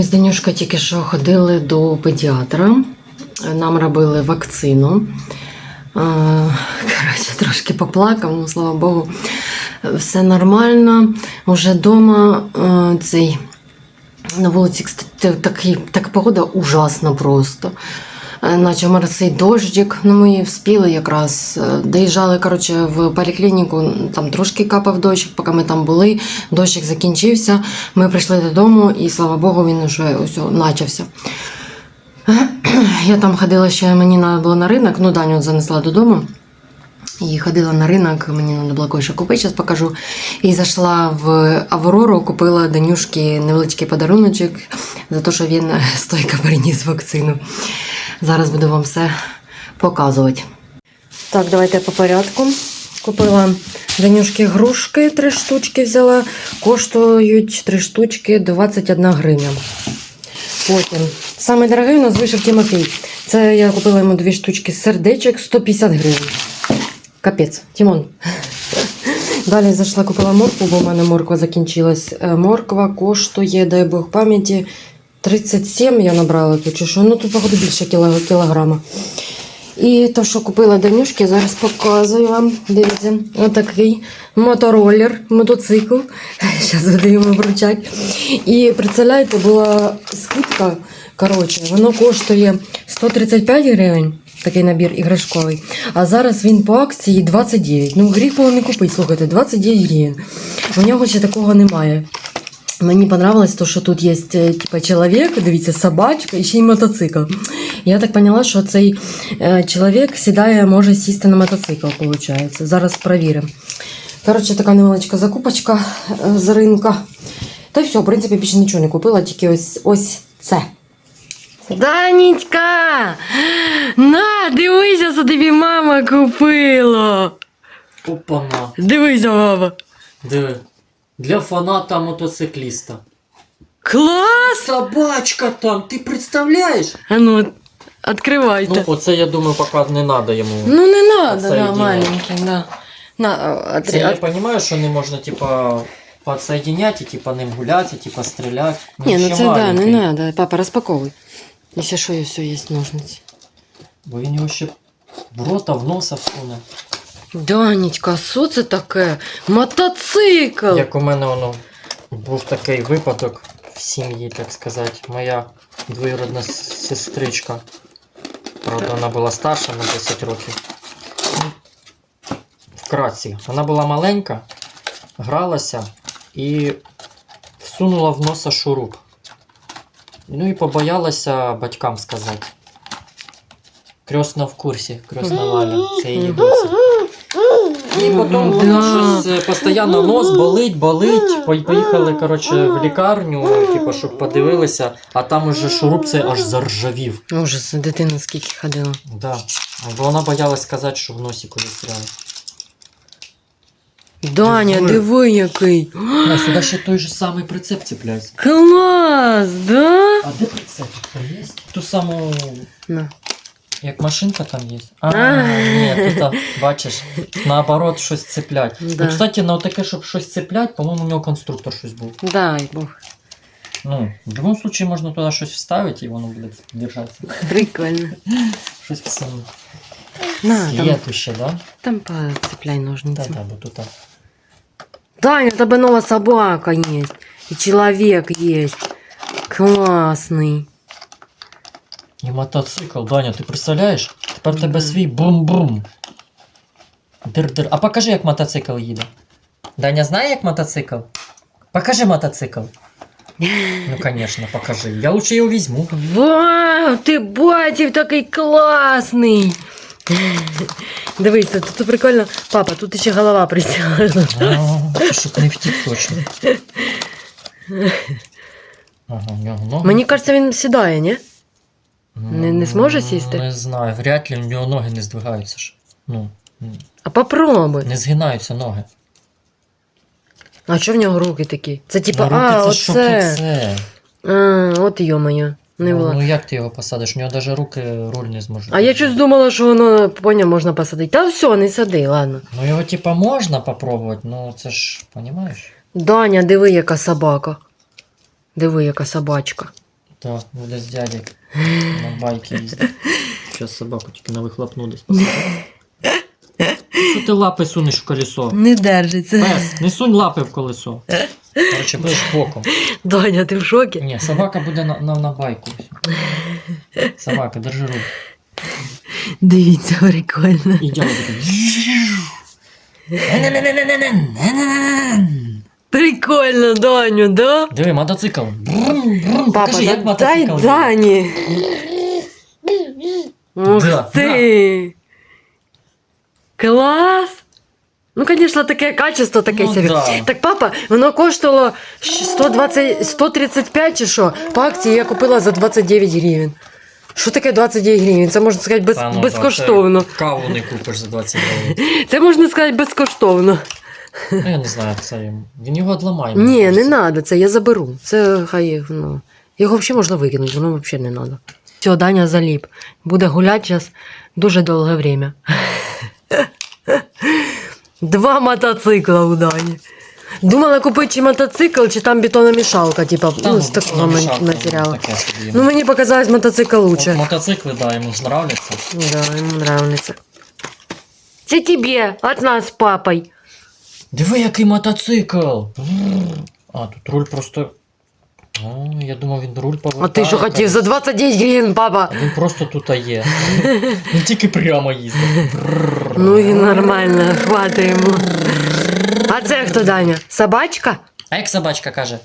Ми з Данюшкою тільки що ходили до педіатра. Нам робили вакцину. Коротше, трошки поплакав, ну слава Богу, все нормально. Уже вдома цей на вулиці так така погода ужасна просто. Е, Наче моросить дощик, ну ми вспіли якраз. Е, Доїжджали коротше, в поліклініку, там трошки капав дощик, поки ми там були. Дощик закінчився. Ми прийшли додому, і слава Богу, він вже ось почався. Я там ходила ще, мені треба було на ринок, ну Даню занесла додому. І ходила на ринок, мені треба було кое-що купити, зараз покажу. І зайшла в Аврору, купила Данюшки невеличкий подаруночок за те, що він стойко приніс вакцину. Зараз буду вам все показувати. Так, давайте по порядку. Купила Данюшки грушки, три штучки взяла. Коштують три штучки 21 гривня. Потім. Самий дорогий у нас вийшов Тимофій. Це я купила йому дві штучки сердечок 150 гривень. Капець, Тимон. Далі зайшла, купила моркву, бо в мене морква закінчилась. Е, Морква коштує, дай Бог пам'яті, 37 я набрала тут чи що. Ну тут, походу, більше кілограма. І то, що купила Данюшки, зараз показую вам. Дивіться, отакий мотороллер, мотоцикл. Зараз буду йому вручати. І представляєте, була скидка. Коротше, воно коштує 135 гривень, такий набір іграшковий. А зараз він по акції 29. Ну, гріх було не купити, слухайте, 29 гривень. У нього ще такого немає. Мені понравилось то, що тут є е, типа чоловік, дивіться, собачка і ще й мотоцикл. Я так поняла, що цей е, чоловік сідає, може сісти на мотоцикл, виходить. Зараз перевіримо. Коротше, така невеличка закупочка з ринка. Та й все, в принципі, більше нічого не купила, тільки ось ось це. Данічка! На, дивися, що тобі мама купила. Опана. Дивися, мама. Диви. Для фаната мотоцикліста. Клас! Собачка там, ти представляєш? А ну, відкривайте. Ну, оце я думаю, поки не треба йому. Ну, не надо, да, Подсоединять. маленький, да. На, а, Це отри- я от- розумію, що не можна, типа, підсоединяти, і, типа, ним гуляти, і, типа, стріляти. Ні, ну ще це да, не маленький. надо. Папа, розпаковуй. Якщо що, є все є ножниці. Бо він його ще в рота, в носа всуне. Данечка, що це таке? Мотоцикл! Як у мене воно був такий випадок в сім'ї, так сказати. Моя двоюродна сестричка. Правда, вона була старша на 10 років. Ну, Вкратці, вона була маленька, гралася і всунула в носа шуруп. Ну і побоялася батькам сказати. Крьосна в курсі, крьосна Валя, це її доця. І потім щось е, постійно нос болить, болить. По- Поїхали, коротше, в лікарню, типу, щоб подивилися, а там уже шуруп цей аж заржавів. Ужас, дитина скільки ходила. Да. Бо вона боялась сказати, що в носіку застряли. Даня, Диви. диви який. А сюди ще той же самий прицеп цепляється. Клас, да? А де прицеп? Є? Ту саму, На. як машинка там є. А, А. ні, тут, а, бачиш, наоборот, щось цеплять. Да. Ну, кстати, на таке, щоб щось цеплять, по-моєму, у нього конструктор щось був. Дай Бог. Ну, в будь-якому случае можна туди щось вставити, і воно буде держатися. Прикольно. Щось в цьому На, там, світу ще, да? там поцепляй Та, ножницями. та, бо тут. а. Таня, у тебе нова собака есть. И человек есть. Классный. І мотоцикл, Даня, ти представляєш? Тепер тебе свій бум-бум. Дир-дир. А покажи, як мотоцикл їде. Даня знає, як мотоцикл? Покажи мотоцикл. Ну, конечно, покажи. Я лучше його візьму. Вау, ти батів такий класний. Дивися, тут прикольно. Папа, тут ще голова присягла. А, Щоб не втік точно. Ага. Мені кажеться, він сідає, ні? Не- не зможе сісти? Не знаю, вряд ли у нього ноги не здвигаються ж. Ну, А попробуй. не згинаються ноги. А що в нього руки такі? Це типа, Ну, руки а, це що оце. це? А, от йо-моє. Не Ну, було. ну як ти його посадиш? У нього навіть руки руль не зможуть. А я щось думала, що воно поняв, можна посадити. Та все, не сади, ладно. Ну його типа можна попробувати, ну це ж, понімаєш? Даня, диви, яка собака. Диви, яка собачка. Так, буде з дядя на байки їздить. Зараз собаку тільки на вихлопну десь посадив. Що ти лапи сунеш в колесо? Не держиться. Пес, не сунь лапи в колесо. Короче, будеш боком. Доня, ти в шокі? Ні, собака буде на, на, на байку. Собака, держи руку. Дивіться, прикольно. І дядя такий. Прикольно, Доню, да? Диви, мотоцикл. Брум, брум. Папа, Покажи, як да- дай мотоцикл. Дані. Ух Да, ти. Клас. Ну, звісно, таке качество таке Ну, собі. да. Так, папа, воно коштувало щ- 120, 135 чи що? По акції я купила за 29 гривень. Що таке 29 гривень? Це можна сказати без, Та, ну, безкоштовно. це Каву не купиш за 20 гривень. Це можна сказати безкоштовно. Ну, я не знаю, це. Він його одламає. Ні, не треба, це я заберу. Це хай ну. Його взагалі можна викинути, воно взагалі не треба. Все, Даня заліп. Буде гуляти зараз дуже довге время. Два мотоцикла у Дані. Думала купити чи мотоцикл, чи там бетономішалка, типа, Та, ну, з такого ну, матеріалу. таке собі. Ну, мені показалось мотоцикл От лучше. Мотоцикли, да, йому ж нравляться. Да, йому нравится. Це тебе, от нас з папою. Диви, який мотоцикл! А, тут руль просто. О, я думав, він руль повертає. А ти що хотів за 29 гривень, папа? А Він просто тут є. Він тільки прямо їздить. Ну і нормально, хватаємо. А це хто Даня? Собачка? А як собачка каже?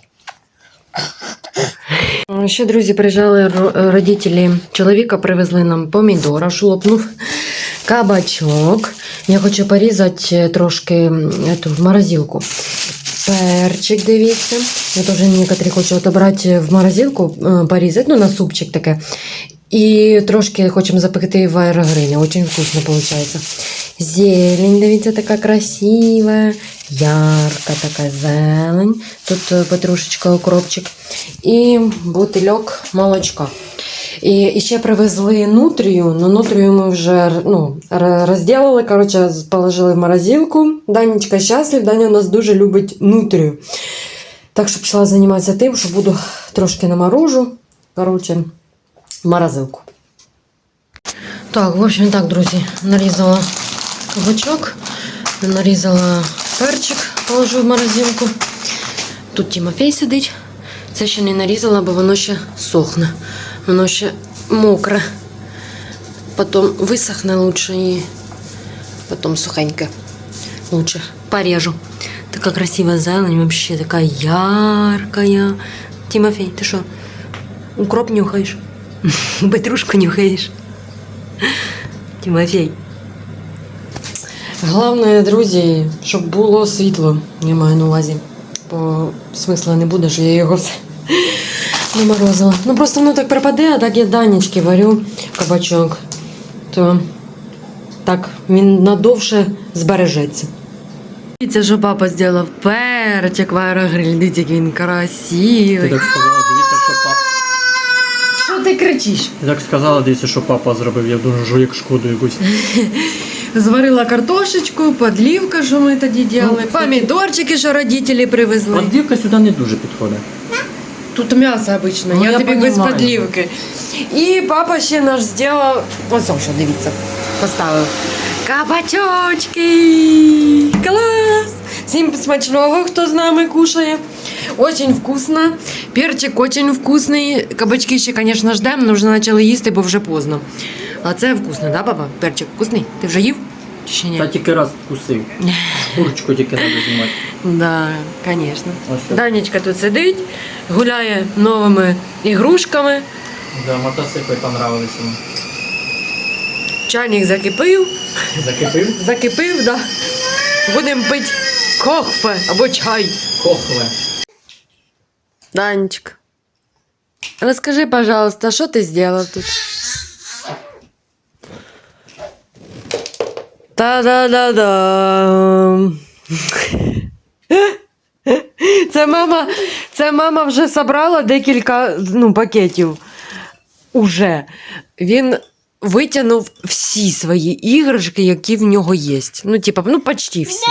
Ще друзі, приїжджали родителі чоловіка, привезли нам помідора, шлопнув кабачок. Я хочу порізати е, трошки в морозилку. Перчик, дивіться. Я теж некоторі хочу отобрати в морозилку, е, порізати, ну на супчик таке. І трошки хочемо запекти в аерогрилі. Очень вкусно виходить. Зелень, дивіться, така красива, ярка така зелень. Тут е, петрушечка, укропчик. І бутильок молочка. І, і ще привезли нутрію, ну нутрію ми вже ну, розділили, коротше, положили в морозилку. Данечка щаслив, Даня у нас дуже любить нутрію. Так що почала займатися тим, що буду трошки наморожу, коротше, морозилку. Так, в общем так, друзі, нарізала кабачок, нарізала перчик, положу в морозилку. Тут Тимофей сидить. Це ще не нарізала, бо воно ще сохне. Воно ще мокре. Потім висохне лучше і потім сухеньке. Лучше порежу. Така красива зелень, вообще така яркая. Тимофей, ти що? Укроп нюхаєш? Петрушку нюхаєш? Тимофей. Головне, друзі, щоб було світло, я маю на увазі. Бо смисла не буде, що я його все наморозила. Ну просто воно так пропаде, а так я данічки варю кабачок. То так він надовше збережеться. Дивіться, що папа зробив перчик в аерогриль. Дивіться, який він красивий. сказала, дивіться, що папа. Що ти кричиш? Ти так сказала, дивіться, що папа зробив. Я дуже як шкоду якусь. Зварила картошечку, подлівка, що ми тоді робили, Ну, кстати. помідорчики, що родителі привезли. Поддівка сюди не дуже підходить. Тут м'ясо обично, Ну, я, я тобі без подлівки. І папа ще наш зробив, ось що, дивіться, поставив. Кабачочки! Клас! Всім смачного, хто з нами кушає. Очень вкусно. Перчик очень вкусний. Кабачки ще, звісно, ждемо, але вже почали їсти, бо вже поздно. А це вкусно, да, папа? Перчик вкусний? Ти вже їв? Чи ні? Та тільки раз вкусив. Курочку тільки треба знімати. Да, звісно. Ось. Данечка тут сидить, гуляє новими ігрушками. Да, мотоцикли понравилися. йому. Чайник закипив, Закипив? закипив, да. Будемо пити кохфе або чай. Кохле. Данечка, розкажи, пожалуйста, що ти зробив тут? Та-да-да-да. Це мама, це мама вже собрала декілька ну, пакетів. Уже. Він витягнув всі свої іграшки, які в нього є. Ну, типа, ну, почти всі.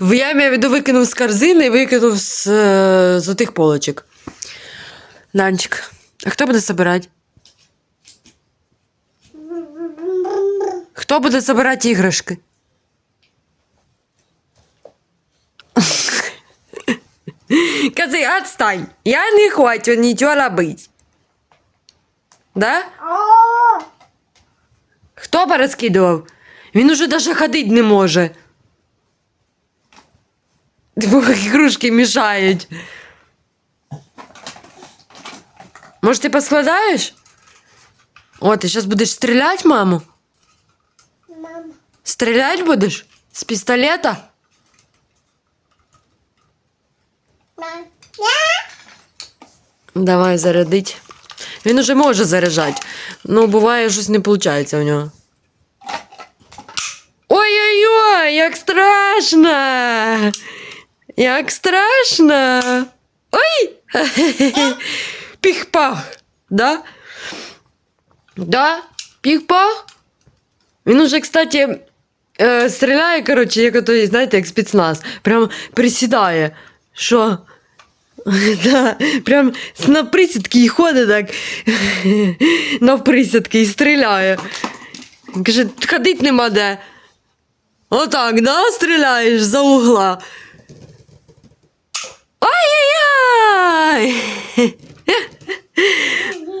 В- Я маю викинув з корзини і викинув з, е, з отих полочок. Данчик, а хто буде збирати? Хто буде збирати іграшки? Кази, отстань! Я не хочу нічого робити. Да? Хто порозкидував? Він уже даже ходити не може. Бо ігрушки мішають. Може, ти поскладаєш? О, ти зараз будеш стріляти, маму? Мама. Стріляти будеш? З пістолета? Мам. Давай зарядить. Він уже може заряджати. Ну, буває, щось не виходить у нього. Ой-ой-ой, як страшно! Як страшно! Ой! Піх-пах! Да? Да? Піх-пах? Він уже, кстати, е, стріляє, коротше, як ото, знаєте, як спецназ. Прям присідає. Що? Да, прям на присідки і ходить так на присідки і стріляє. Каже, ходить нема де. Отак, да, стріляєш за угла. Ай-яй-яй!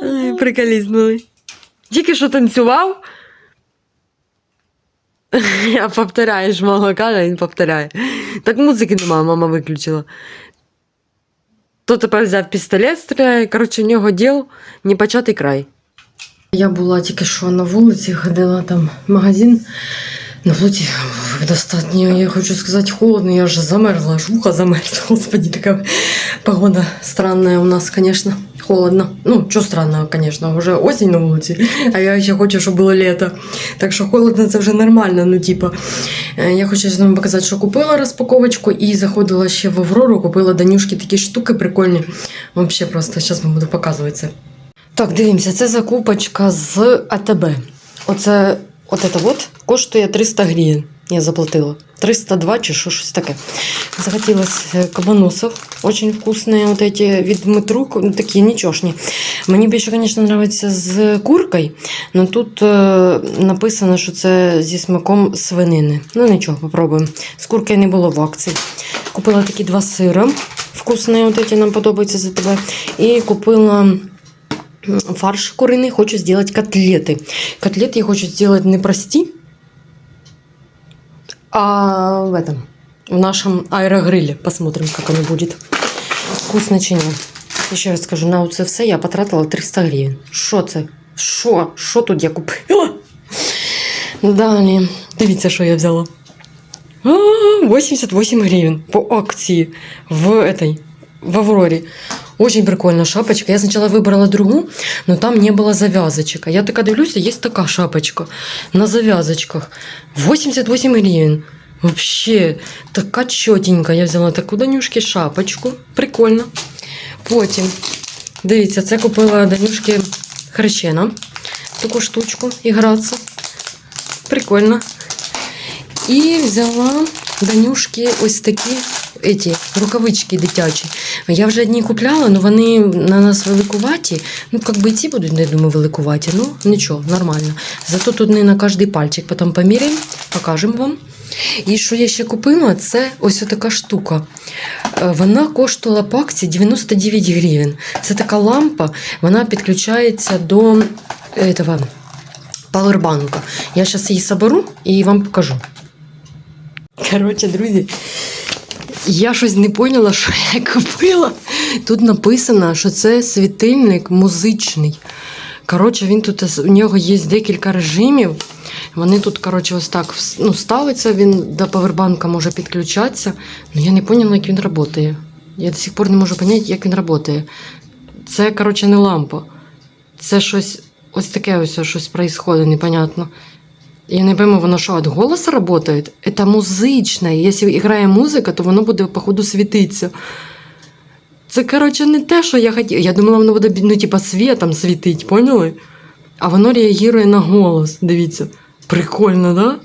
Ай, Приколіст. Тільки що танцював. Я повторяєш, мама каже, він повторяє. Так музики нема, мама виключила. То тепер взяв пістолет, стріляє. Коротше, у нього діл непочатий край. Я була тільки що на вулиці, ходила там в магазин. На вулиці достатньо, я хочу сказати, холодно, я вже замерзла, аж вуха замерзла. Господи, така погода странная у нас, конечно. Холодно. Ну, що странного, конечно, вже осінь на вулиці, а я ще хочу, щоб було літо. Так що холодно це вже нормально. Ну, типа, Е, я хочу вам показати, що купила розпаковочку і заходила ще в Аврору, купила Данюшки такі штуки прикольні. Вообще просто зараз вам буду показувати це. Так, дивимося, це закупочка з АТБ. Оце от це от коштує 300 гривень. Я заплатила. 302 чи що, щось таке. Захотілося е, кабаносов. Очень вкусные вот эти від метрук, ну, такі нічошні. Мені більше, звісно, подобається з куркою, але тут е, написано, що це зі смаком свинини. Ну нічого, попробуємо. З куркою не було в акції. Купила такі два сира. Вкусні, от эти нам подобаються за тебе. І купила м, фарш куриный, хочу сделать котлеты. Котлеты я хочу сделать не прости, а в этом, в нашем аэрогриле. Посмотрим, как оно будет. Вкусно чи ні. Ще раз скажу, на це все я потратила 300 гривень. Що це? Що? Що тут я купила? Далі. Дивіться, що я взяла. А, 88 гривен по акции в этой, в Авроре. Очень прикольная шапочка. Я сначала выбрала другую, но там не было завязочек. А я така дивлюся, есть такая шапочка на завязочках. 88 гривен. Вообще, така чотенька. Я взяла таку Данюшки шапочку. Прикольно. Потім, дивіться, це купила Данюшки хрещена. Таку штучку і. Прикольно. І взяла Данюшки ось такі эти, рукавички дитячі. Я вже одні купляла, але вони на нас великуваті. Ну, як би і ці будуть, я думаю, великуваті. Ну, нічого, нормально. Зато тут не на кожний пальчик. Потім поміряємо, покажемо вам. І що я ще купила, це ось така штука. Е, Вона коштувала по акції 99 гривень. Це така лампа, вона підключається до этого, павербанка. Я зараз її соберу і вам покажу. Коротше, друзі, я щось не поняла, що я купила. Тут написано, що це світильник музичний. Коротше, він тут у нього є декілька режимів. Вони тут, коротше, ось так ну, ставиться, він до павербанка може підключатися. Ну я не поняла, як він працює. Я до сих пор не можу зрозуміти, як він працює. Це, коротше, не лампа. Це щось ось таке ось щось происходит, непонятно. Я не пойму, воно що, від голосу працює? Це музичне. Якщо грає музика, то воно буде, походу, світитися. Це, коротше, не те, що я хотіла. Я думала, воно буде ну, типа, світом світить, поняли? А воно реагує на голос. Дивіться. Прикольно, да?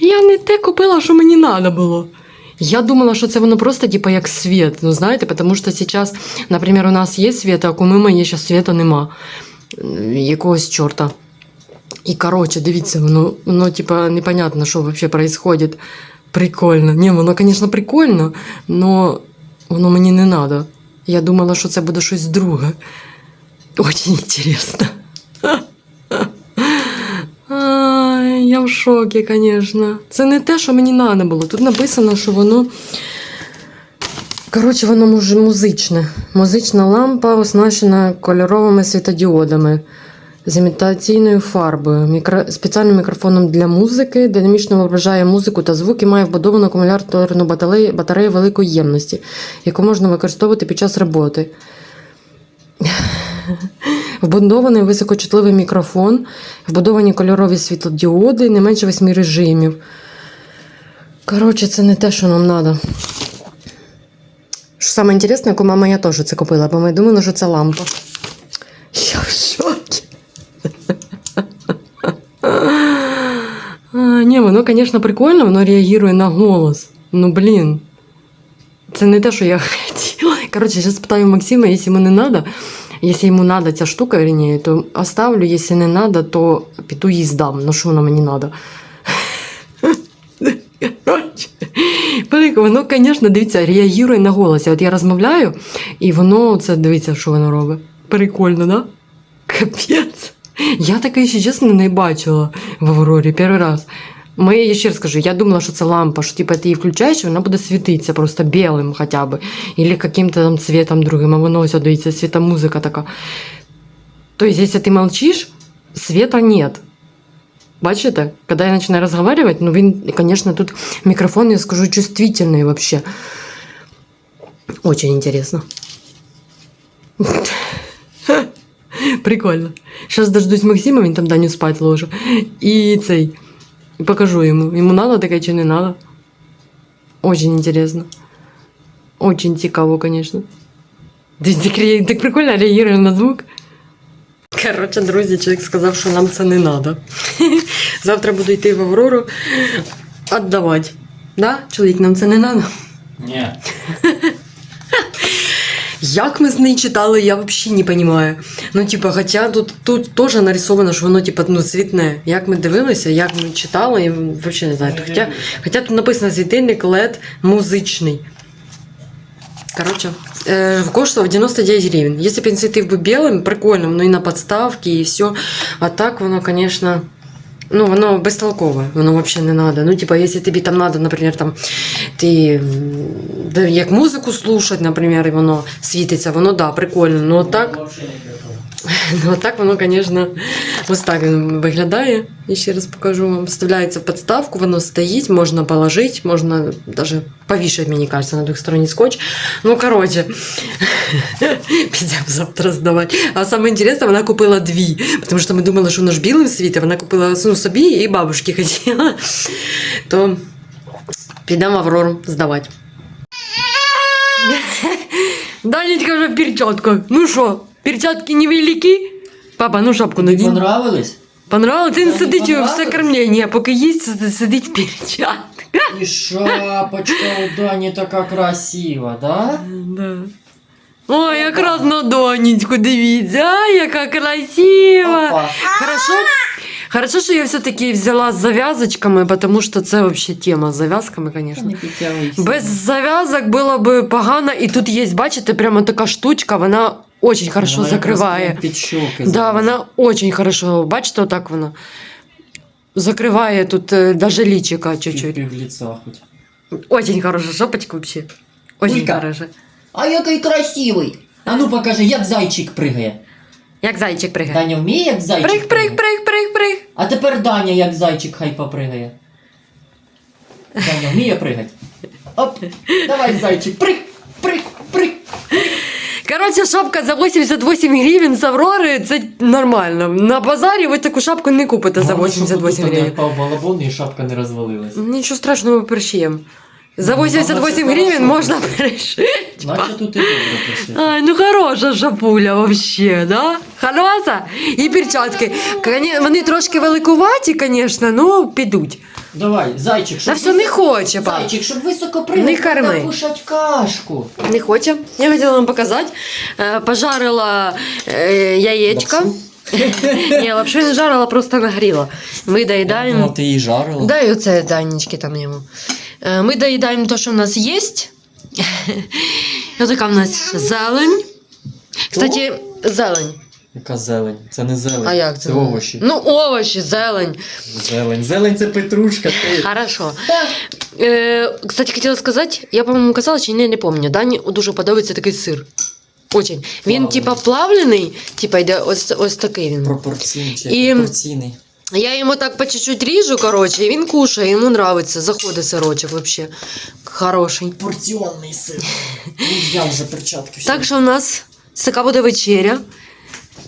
я не те купила, що мені треба було. Я думала, що це воно просто типу, як світ. Ну, знаєте, тому що зараз, наприклад, у нас є світ, а у куми моєї зараз світа нема. Якогось чорта. І коротше, дивіться, воно, воно типа, непонятно, що взагалі відбувається. Прикольно. Ні, воно, звісно, прикольно, але воно мені не треба. Я думала, що це буде щось друге. Очень интересно. Я в шокі, звісно. Це не те, що мені треба було. Тут написано, що воно. Коротше, воно музичне. Музична лампа оснащена кольоровими світодіодами з імітаційною фарбою, мікро... спеціальним мікрофоном для музики, динамічно виражає музику та звуки, має вбудовану акумуляторну батарею, батарею великої ємності, яку можна використовувати під час роботи. Вбудований високочутливий мікрофон, вбудовані кольорові світлодіоди, не менше восьми режимів. Коротше, це не те, що нам треба. Що саме інтересне, яку мама я теж це купила, бо ми думали, що це лампа. Я в шокі. А, ні, воно, звісно, прикольно, воно реагує на голос. Ну, блін. Це не те, що я хотіла. Коротше, зараз питаю Максима, якщо йому не треба, якщо йому треба ця штука, верніше, то оставлю, якщо не треба, то піду їй здам. Ну що воно мені треба? Коротше, велике, воно, звісно, дивіться, реагує на голос. От я розмовляю, і воно це дивіться, що воно робить. Прикольно, да? Капець. Я таке, якщо чесно, не бачила в Аврорі перший раз. Ми, я ще раз скажу, я думала, що це лампа, що типу, ти її включаєш, і вона буде світитися просто білим хоча б. Или каким-то там цветом другим, а воно ось, дивіться, світомузика така. Тобто, якщо ти молчиш, света нет. Бачите? Когда я начинаю разговаривать, ну, він, конечно, тут микрофон, я скажу, чувствительный вообще. Очень интересно. Прикольно. Сейчас дождусь Максима, він там Даню спать ложу. І цей. І покажу йому. Йому надо таке чи не надо. Очень интересно. Очень цікаво, конечно. Так, так, так прикольно реагує на звук. Коротше, друзі, чоловік сказав, що нам це не треба. Завтра буду йти в Аврору віддавати. Да? Чоловік, нам це не треба. Ні. Як ми з нею читали, я взагалі не розумію. Ну, типа, хоча тут, тут теж нарисовано, що воно типа, ну, цвітне. Як ми дивилися, як ми читали, я взагалі не знаю. Хоча, хоча тут написано світильник LED музичний. Короче, э, коштовал 99 гривен. Если б він світив белым, прикольно, ну и на подставке, и все. А так воно, конечно, ну, воно безтолкове, воно взагалі не треба. Ну, типа, якщо тобі там треба, наприклад, там, ти як музику слушати, наприклад, і воно світиться, воно да, прикольно. А так, ну, а так воно, звісно, ось так він виглядає. Я ще раз покажу вам. Вставляється в подставку, воно стоїть, можна положити, можна даже повішати, мені кажется, на двохсторонній скотч. Ну, коротше, підемо завтра здавати. А саме інтересне, вона купила дві, тому що ми думали, що воно ж білим світить, вона купила ну, собі і бабушки хотіла. То підемо в Аврору здавати. Данечка вже в перчатках. Ну що, Перчатки невеликі? Папа, ну шапку надінь. Понравились? Понравилось? Він Тобі сидить все понравилось? кормлення, поки їсть, сидить- сидить в перчатках. І шапочка у Дані така красива, да? Да. Ой, якраз на донечку, дивіться, а, яка красива. Опа. Хорошо, хорошо, що я все-таки взяла з зав'язочками, тому що це взагалі тема з зав'язками, звісно. Без зав'язок було б погано, і тут є, бачите, прямо така штучка, вона дуже хорошо закриває. Під щоки. Да, вона очень хорошо, бачите, отак вона. Закриває тут е, даже личика чуть-чуть. Пів лица хоч. Очень хороша шапочка вообще. Очень Улька. хороша. А який красивий. А ну покажи, як зайчик пригає. Як зайчик пригає. Даня вміє, як зайчик? Приг, приг, приг, приг, приг. А тепер Даня, як зайчик, хай попригає. Даня вміє пригати? Оп, давай, зайчик, приг, приг, приг. Коротше, шапка за 88 гривень з Аврори, це нормально. На базарі ви таку шапку не купите за 88 гривень. Впав балабон і шапка не розвалилась. Нічого страшного перешиєм. За Ну, 88 гривень можна перешити. Наче тут і добре. Ай, ну хороша шапуля вообще, да? Хороша? І перчатки. Коні- Вони трошки великуваті, звісно, ну підуть. Давай, зайчик, Та щоб все не хоче, пап. Зайчик, щоб високо Не пригати, корми. треба кушать кашку. Не хоче. Я хотіла вам показати. Е, Пожарила е, яєчко. Лапшу? Ні, лапшу не жарила, просто нагріла. Ми доїдаємо. думав, ти її жарила. Да, і оце данечки там йому. Е, Ми доїдаємо те, що в нас є. Ось така в нас зелень. Кстати, зелень. Яка зелень? Це не зелень. А як це? Це овочі. Ну, овочі, зелень. Зелень. Зелень це петрушка. Ти. Хорошо. Е, кстати, хотіла сказати, я, по-моєму, казала, чи ні, не пам'ятаю. Дані дуже подобається такий сир. Очень. Він, Плавлений. типа, плавлений, типа, йде ось, ось такий він. Пропорційний чи І- пропорційний. Я йому так по чуть-чуть ріжу, коротше, і він кушає, йому нравиться, заходить сирочок вообще. Хороший. Порціонний сир. Я вже перчатки всі. Так що у нас така буде вечеря.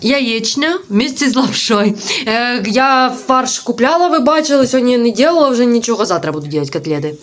Яєчня вместе з лапшою. Е, я фарш купляла, ви бачили, сьогодні не робила вже нічого, завтра буду робити котлети.